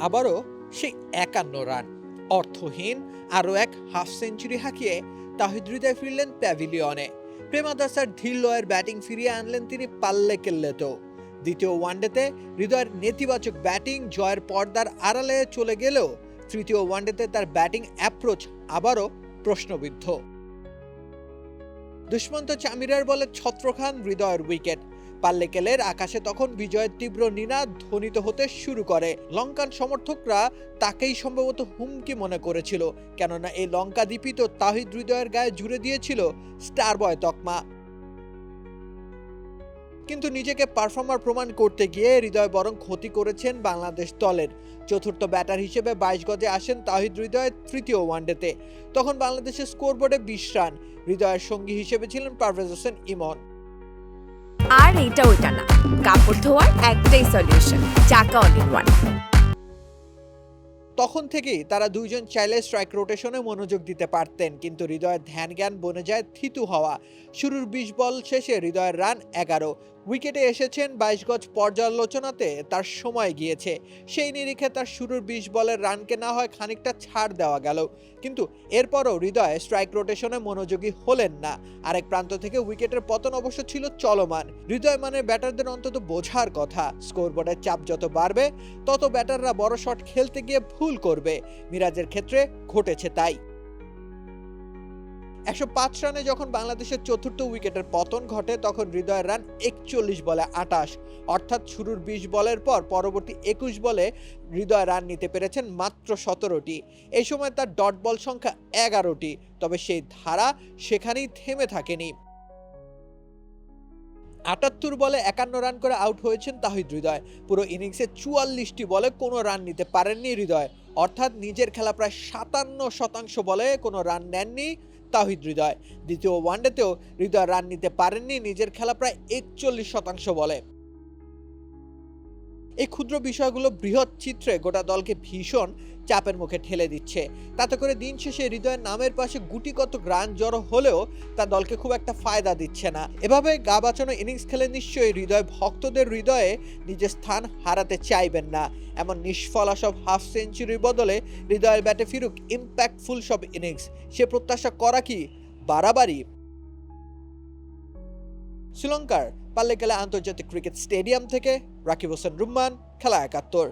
আবারও সেই একান্ন রান। অর্থহীন আরও এক হাফ সেঞ্চুরি হাঁকিয়ে তাহিদ হৃদয় ফিরলেন প্যাভিলিয়নে। প্রেমাদাসার ধীর লয়ের ব্যাটিং ফিরিয়ে আনলেন তিনি পাল্লে কেল্লেতেও। দ্বিতীয় ওয়ানডেতে হৃদয়ের নেতিবাচক ব্যাটিং জয়ের পর্দার আড়ালে চলে গেলেও তৃতীয় ওয়ানডেতে তার ব্যাটিং অ্যাপ্রোচ আবারও প্রশ্নবিদ্ধ। দুষ্মন্ত চামিরার বলে ছত্রখান হৃদয়ের উইকেট। পাল্লেকেলের আকাশে তখন বিজয়ের তীব্র নিনাদ ধ্বনিত হতে শুরু করে। লঙ্কান সমর্থকরা তাকেই সম্ভবত হুমকি মনে করেছিল, কেননা এই লঙ্কা দীপিত তাহিদ হৃদয়ের গায়ে জুড়ে দিয়েছিল স্টার বয় তকমা। কিন্তু নিজেকে পারফর্মার প্রমাণ করতে গিয়ে হৃদয় বরং ক্ষতি করেছেন বাংলাদেশ দলের। চতুর্থ ব্যাটার হিসেবে বাইশ গজে আসেন তাহিদ হৃদয়ের তৃতীয় ওয়ানডেতে। তখন বাংলাদেশের স্কোরবোর্ডে বিশ রান। হৃদয়ের সঙ্গী হিসেবে ছিলেন পারভেজ হোসেন ইমন। আর এটা ওইটা না। কাপড় ধোয়ার একটাই সলিউশন চাকা অল ইন ওয়ান তখন থেকেই তারা দুইজন চাইলে স্ট্রাইক রোটেশনে মনোযোগ দিতে পারতেন, কিন্তু হৃদয়ের ধ্যান জ্ঞান বনে যায় থিতু হওয়া। শুরুর বিশ বল শেষে হৃদয়ের রান এগারো উইকেটে এসেছেন বাইশ গজ পর্যালোচনাতে, তার সময় গিয়েছে। সেই নিরিখে তার শুরুর বিশ বলের রানকে না হয় খানিকটা ছাড় দেওয়া গেল। কিন্তু এরপরও হৃদয় স্ট্রাইক রোটেশনে মনোযোগী হলেন না। আরেক প্রান্ত থেকে উইকেটের পতন অবশ্য ছিল চলমান। হৃদয় মানে ব্যাটারদের অন্তত বোঝার কথা। স্কোরবোর্ডের চাপ যত বাড়বে, তত ব্যাটাররা বড় শট খেলতে গিয়ে ভুল করবে। মিরাজের ক্ষেত্রে ঘটেছে তাই। একশো পাঁচ রানে যখন বাংলাদেশের চতুর্থ উইকেটের পতন ঘটে, তখন হৃদয়ের রান একচল্লিশ বলে আটাশ। অর্থাৎ শুরুর বিশ বলের পর পরবর্তী একুশ বলে হৃদয় রান নিতে পেরেছেন মাত্র সতেরোটি। এই সময় তার ডট বল সংখ্যা এগারোটি, তবে সেই ধারা সেখানেই থেমে থাকেনি। আটাত্তর বলে একান্ন রান করে আউট হয়েছেন তাহিদ হৃদয়। পুরো ইনিংসে চুয়াল্লিশটি বলে কোনো রান নিতে পারেননি হৃদয়। অর্থাৎ নিজের খেলা প্রায় সাতান্ন শতাংশ বলে কোনো রান নেননি তাহিদ হৃদয়। দ্বিতীয় ওয়ানডেতেও হৃদয় রান নিতে পারেননি নিজের খেলা প্রায় একচল্লিশ শতাংশ বলে। এই ক্ষুদ্র বিষয়গুলো বৃহৎ চিত্রে গোটা দলকে ভীষণ চাপের মুখে ঠেলে দিচ্ছে। তাতে করে দিন শেষে হৃদয়ের নামের পাশে গুটিগত রান জড়ো হলেও তা দলকে খুব একটা ফায়দা দিচ্ছে না। এভাবে গা বাঁচানো ইনিংস খেলে নিশ্চয়ই হৃদয় ভক্তদের হৃদয়ে নিজের স্থান হারাতে চাইবেন না। এমন নিষ্ফলা সব হাফ সেঞ্চুরির বদলে হৃদয়ের ব্যাটে ফিরুক ইম্প্যাক্টফুল সব ইনিংস। সে প্রত্যাশা করা কি? বাড়াবাড়ি। শ্রীলঙ্কার পাল্লেকেলা আন্তর্জাতিক ক্রিকেট স্টেডিয়াম থেকে রাকিব হোসেন রুম্মান খেলা একাত্তর।